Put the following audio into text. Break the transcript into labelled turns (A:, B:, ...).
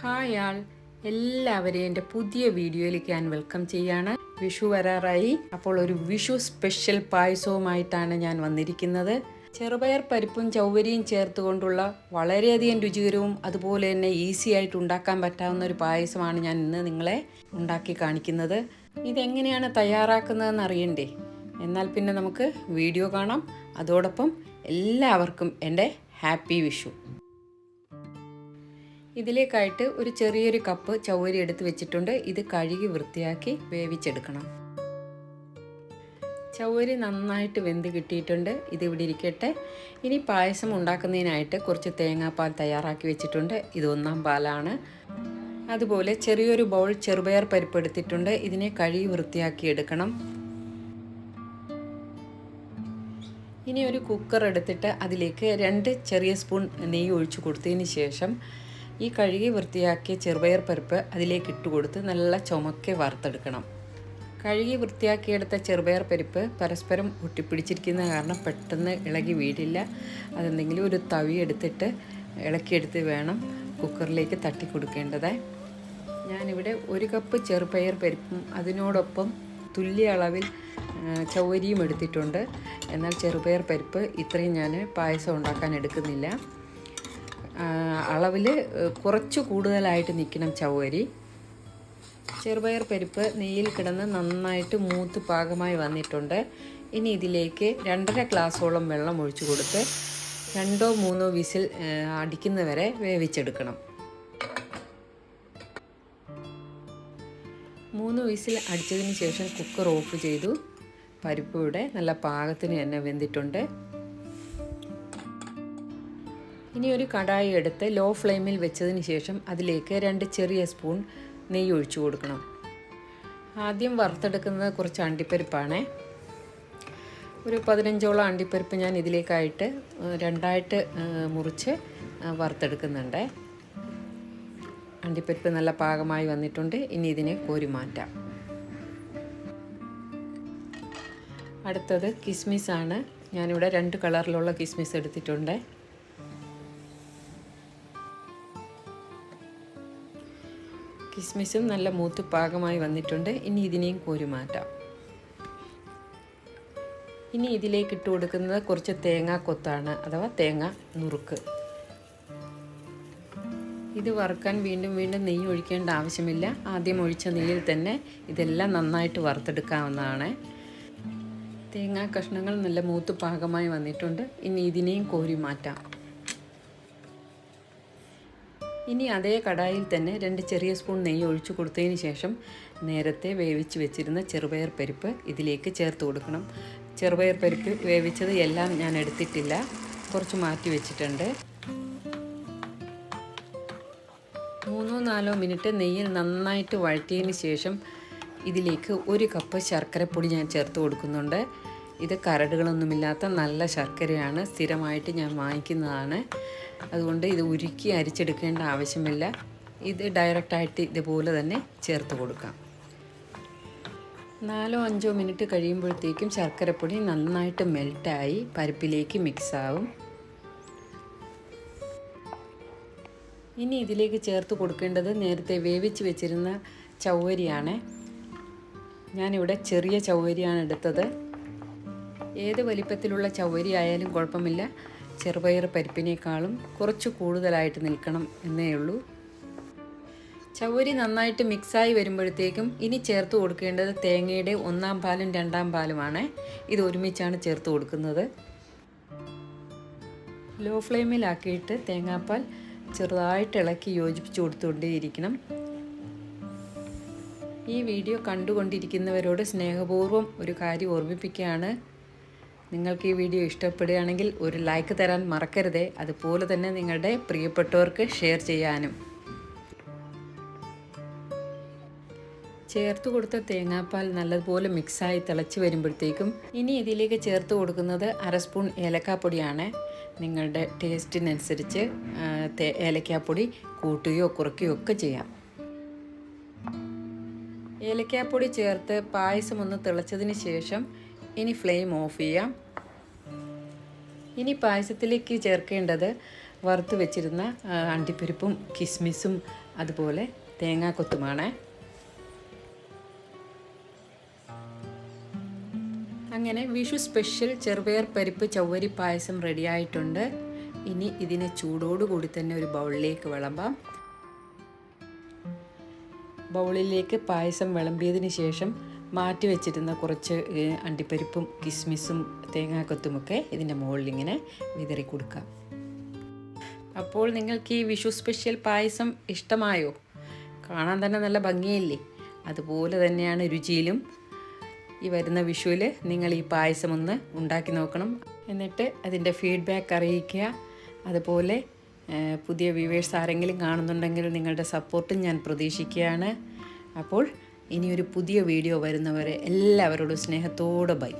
A: Hi ആൾ എല്ലാവരെയും എന്റെ പുതിയ വീഡിയോയിലേക്ക് ഞാൻ വെൽക്കം ചെയ്യാണ്. വിഷു വരാറായി. അപ്പോൾ ഒരു വിഷു സ്പെഷ്യൽ പായസവുമായിട്ടാണ് ഞാൻ വന്നിരിക്കുന്നത്. ചെറുപയർ പരിപ്പും ചൗവരിയും ചേർത്തുകൊണ്ടുള്ള വളരെയധികം രുചികരവും അതുപോലെ തന്നെ ഈസി ആയിട്ട് ഉണ്ടാക്കാൻ പറ്റാവുന്ന ഒരു പായസമാണ് ഞാൻ ഇന്ന് നിങ്ങളെ ഉണ്ടാക്കി കാണിക്കുന്നത്. ഇതെങ്ങനെയാണ് തയ്യാറാക്കുന്നതെന്ന് അറിയണ്ടേ? എന്നാൽ പിന്നെ നമുക്ക് വീഡിയോ കാണാം. അതോടൊപ്പം എല്ലാവർക്കും എന്റെ ഹാപ്പി വിഷു. ഇതിലേക്കായിട്ട് ഒരു ചെറിയൊരു കപ്പ് ചവരി എടുത്ത് വെച്ചിട്ടുണ്ട്. ഇത് കഴുകി വൃത്തിയാക്കി വേവിച്ചെടുക്കണം. ചവരി നന്നായിട്ട് വെന്ത് കിട്ടിയിട്ടുണ്ട്. ഇത് ഇവിടെ ഇരിക്കട്ടെ. ഇനി പായസം ഉണ്ടാക്കുന്നതിനായിട്ട് കുറച്ച് തേങ്ങാപ്പാൽ തയ്യാറാക്കി വെച്ചിട്ടുണ്ട്. ഇത് ഒന്നാം പാലാണ്. അതുപോലെ ചെറിയൊരു ബൗൾ ചെറുപയർ പരിപ്പ് എടുത്തിട്ടുണ്ട്. ഇതിനെ കഴുകി വൃത്തിയാക്കി എടുക്കണം. ഇനി ഒരു കുക്കർ എടുത്തിട്ട് അതിലേക്ക് രണ്ട് ചെറിയ സ്പൂൺ നെയ്യ് ഒഴിച്ചു കൊടുത്തതിന് ശേഷം ഈ കഴുകി വൃത്തിയാക്കിയ ചെറുപയർ പരിപ്പ് അതിലേക്ക് ഇട്ട് കൊടുത്ത് നല്ല ചുമക്കെ വറുത്തെടുക്കണം. കഴുകി വൃത്തിയാക്കിയെടുത്ത ചെറുപയർ പരിപ്പ് പരസ്പരം ഒട്ടിപ്പിടിച്ചിരിക്കുന്ന കാരണം പെട്ടെന്ന് ഇളകി വീടില്ല. അതെന്തെങ്കിലും ഒരു തവി എടുത്തിട്ട് ഇളക്കിയെടുത്ത് വേണം കുക്കറിലേക്ക് തട്ടി കൊടുക്കേണ്ടത്. ഞാനിവിടെ ഒരു കപ്പ് ചെറുപയർ പരിപ്പും അതിനോടൊപ്പം തുല്യ അളവിൽ ചൗവരിയും എടുത്തിട്ടുണ്ട്. എന്നാൽ ചെറുപയർ പരിപ്പ് ഇത്രയും ഞാൻ പായസം ഉണ്ടാക്കാൻ എടുക്കുന്നില്ല. അളവിൽ കുറച്ച് കൂടുതലായിട്ട് നിൽക്കണം ചവരി ചെറുപയർ പരിപ്പ് നെയ്യിൽ കിടന്ന് നന്നായിട്ട് മൂത്ത് പാകമായി വന്നിട്ടുണ്ട്. ഇനി ഇതിലേക്ക് രണ്ടര ഗ്ലാസ്സോളം വെള്ളം ഒഴിച്ചു കൊടുത്ത് രണ്ടോ മൂന്നോ വിസിൽ അടിക്കുന്നവരെ വേവിച്ചെടുക്കണം. മൂന്ന് വിസിൽ അടിച്ചതിന് ശേഷം കുക്കർ ഓഫ് ചെയ്തു. പരിപ്പ് ഇവിടെ നല്ല പാകത്തിന് തന്നെ വെന്തിട്ടുണ്ട്. ഇനി ഒരു കടായി എടുത്ത് ലോ ഫ്ലെയിമിൽ വെച്ചതിന് ശേഷം അതിലേക്ക് രണ്ട് ചെറിയ സ്പൂൺ നെയ്യ് ഒഴിച്ചു കൊടുക്കണം. ആദ്യം വറുത്തെടുക്കുന്നത് കുറച്ച് അണ്ടിപ്പരിപ്പാണ്. ഒരു പതിനഞ്ചോളം അണ്ടിപ്പരിപ്പ് ഞാൻ ഇതിലേക്കായിട്ട് രണ്ടായിട്ട് മുറിച്ച് വറുത്തെടുക്കുന്നുണ്ട്. അണ്ടിപ്പരിപ്പ് നല്ല പാകമായി വന്നിട്ടുണ്ട്. ഇനി ഇതിനെ കോരി മാറ്റാം. അടുത്തത് കിസ്മിസ് ആണ് ഞാനിവിടെ രണ്ട് കളറിലുള്ള കിസ്മിസ് എടുത്തിട്ടുണ്ട്. കിസ്മിസും നല്ല മൂത്ത് പാകമായി വന്നിട്ടുണ്ട്. ഇനി ഇതിനെയും കോരി മാറ്റാം. ഇനി ഇതിലേക്ക് ഇട്ട് കൊടുക്കുന്നത് കുറച്ച് തേങ്ങാ കൊത്താണ് അഥവാ തേങ്ങ നുറുക്ക്. ഇത് വറുക്കാൻ വീണ്ടും വീണ്ടും നെയ്യ് ഒഴിക്കേണ്ട ആവശ്യമില്ല. ആദ്യം ഒഴിച്ച നെയ്യിൽ തന്നെ ഇതെല്ലാം നന്നായിട്ട് വറുത്തെടുക്കാവുന്നതാണ്. തേങ്ങാ കഷ്ണങ്ങൾ നല്ല മൂത്ത് പാകമായി വന്നിട്ടുണ്ട്. ഇനി ഇതിനെയും കോരി മാറ്റാം. ഇനി അതേ കടായിൽ തന്നെ രണ്ട് ചെറിയ സ്പൂൺ നെയ്യ് ഒഴിച്ചു കൊടുത്തതിന് ശേഷം നേരത്തെ വേവിച്ച് വെച്ചിരുന്ന ചെറുപയർ പരിപ്പ് ഇതിലേക്ക് ചേർത്ത് കൊടുക്കണം. ചെറുപയർ പരിപ്പ് വേവിച്ചത് എല്ലാം ഞാൻ എടുത്തിട്ടില്ല. കുറച്ച് മാറ്റി വെച്ചിട്ടുണ്ട്. മൂന്നോ നാലോ മിനിറ്റ് നെയ്യിൽ നന്നായിട്ട് വഴറ്റിയതിന് ശേഷം ഇതിലേക്ക് ഒരു കപ്പ് ശർക്കരപ്പൊടി ഞാൻ ചേർത്ത് കൊടുക്കുന്നുണ്ട്. ഇത് കരടുകളൊന്നുമില്ലാത്ത നല്ല ശർക്കരയാണ്. സ്ഥിരമായിട്ട് ഞാൻ വാങ്ങിക്കുന്നതാണ്. അതുകൊണ്ട് ഇത് ഉരുക്കി അരിച്ചെടുക്കേണ്ട ആവശ്യമില്ല. ഇത് ഡയറക്റ്റായിട്ട് ഇതുപോലെ തന്നെ ചേർത്ത് കൊടുക്കാം. നാലോ അഞ്ചോ മിനിറ്റ് കഴിയുമ്പോഴത്തേക്കും ശർക്കരപ്പൊടി നന്നായിട്ട് മെൽറ്റായി പരിപ്പിലേക്ക് മിക്സാവും. ഇനി ഇതിലേക്ക് ചേർത്ത് കൊടുക്കേണ്ടത് നേരത്തെ വേവിച്ച് വെച്ചിരുന്ന ചൗവരിയാണ്. ഞാനിവിടെ ചെറിയ ചൗവരിയാണ് എടുത്തത്. ഏത് വലിപ്പത്തിലുള്ള ചൗവരി ആയാലും കുഴപ്പമില്ല. ചെറുപയർ പരിപ്പിനേക്കാളും കുറച്ച് കൂടുതലായിട്ട് നിൽക്കണം എന്നേ ഉള്ളൂ. ചവരി നന്നായിട്ട് മിക്സായി വരുമ്പോഴത്തേക്കും ഇനി ചേർത്ത് കൊടുക്കേണ്ടത് തേങ്ങയുടെ ഒന്നാം പാലും രണ്ടാം പാലുമാണ്. ഇത് ഒരുമിച്ചാണ് ചേർത്ത് കൊടുക്കുന്നത്. ലോ ഫ്ലെയിമിലാക്കിയിട്ട് തേങ്ങാപ്പാൽ ചെറുതായിട്ട് ഇളക്കി യോജിപ്പിച്ച് കൊടുത്തുകൊണ്ടേയിരിക്കണം. ഈ വീഡിയോ കണ്ടുകൊണ്ടിരിക്കുന്നവരോട് സ്നേഹപൂർവം ഒരു കാര്യം ഓർമ്മിപ്പിക്കുകയാണ്. നിങ്ങൾക്ക് ഈ വീഡിയോ ഇഷ്ടപ്പെടുകയാണെങ്കിൽ ഒരു ലൈക്ക് തരാൻ മറക്കരുതേ. അതുപോലെ തന്നെ നിങ്ങളുടെ പ്രിയപ്പെട്ടവർക്ക് ഷെയർ ചെയ്യാനും. ചേർത്ത് കൊടുത്ത തേങ്ങാപ്പാൽ നല്ലതുപോലെ മിക്സായി തിളച്ച് വരുമ്പോഴത്തേക്കും ഇനി ഇതിലേക്ക് ചേർത്ത് കൊടുക്കുന്നത് അര സ്പൂൺ ഏലക്കാപ്പൊടിയാണ്. നിങ്ങളുടെ ടേസ്റ്റിനനുസരിച്ച് ഏലക്കാപ്പൊടി കൂട്ടുകയോ കുറയ്ക്കുകയോ ഒക്കെ ചെയ്യാം. ഏലക്കാപ്പൊടി ചേർത്ത് പായസം ഒന്ന് തിളച്ചതിന് ശേഷം ഇനി ഫ്ലെയിം ഓഫ് ചെയ്യാം. ഇനി പായസത്തിലേക്ക് ചേർക്കേണ്ടത് വറുത്ത് വെച്ചിരുന്ന അണ്ടിപ്പരിപ്പും കിസ്മിസും അതുപോലെ തേങ്ങാക്കൊത്തുമാണ് അങ്ങനെ വിഷു സ്പെഷ്യൽ ചെറുപയർ പരിപ്പ് ചവ്വരി പായസം റെഡിയായിട്ടുണ്ട് ഇനി ഇതിനെ ചൂടോടുകൂടി തന്നെ ഒരു ബൗളിലേക്ക് വിളമ്പാം. ബൗളിലേക്ക് പായസം വിളമ്പിയതിന് ശേഷം മാറ്റി വെച്ചിരുന്ന കുറച്ച് അണ്ടിപ്പരിപ്പും കിസ്മിസും തേങ്ങാക്കൊത്തുമൊക്കെ ഇതിന്റെ മുകളിൽ ഇങ്ങനെ വിതറി കൊടുക്കാം. അപ്പോൾ നിങ്ങൾക്ക് ഈ വിഷു സ്പെഷ്യൽ പായസം ഇഷ്ടമായോ? കാണാൻ തന്നെ നല്ല ഭംഗിയല്ലേ? അതുപോലെ തന്നെയാണ് രുചിയിലും. ഈ വരുന്ന വിഷുവിൽ നിങ്ങൾ ഈ പായസം ഒന്ന് ഉണ്ടാക്കി നോക്കണം. എന്നിട്ട് അതിന്റെ ഫീഡ്ബാക്ക് അറിയിക്കുക. അതുപോലെ പുതിയ വ്യൂവേഴ്സ് ആരെങ്കിലും കാണുന്നുണ്ടെങ്കിൽ നിങ്ങളുടെ സപ്പോർട്ടും ഞാൻ പ്രതീക്ഷിക്കുകയാണ്. അപ്പോൾ ഇനിയൊരു പുതിയ വീഡിയോ വരുന്നവരെ എല്ലാവരോടും സ്നേഹത്തോടെ ബൈ.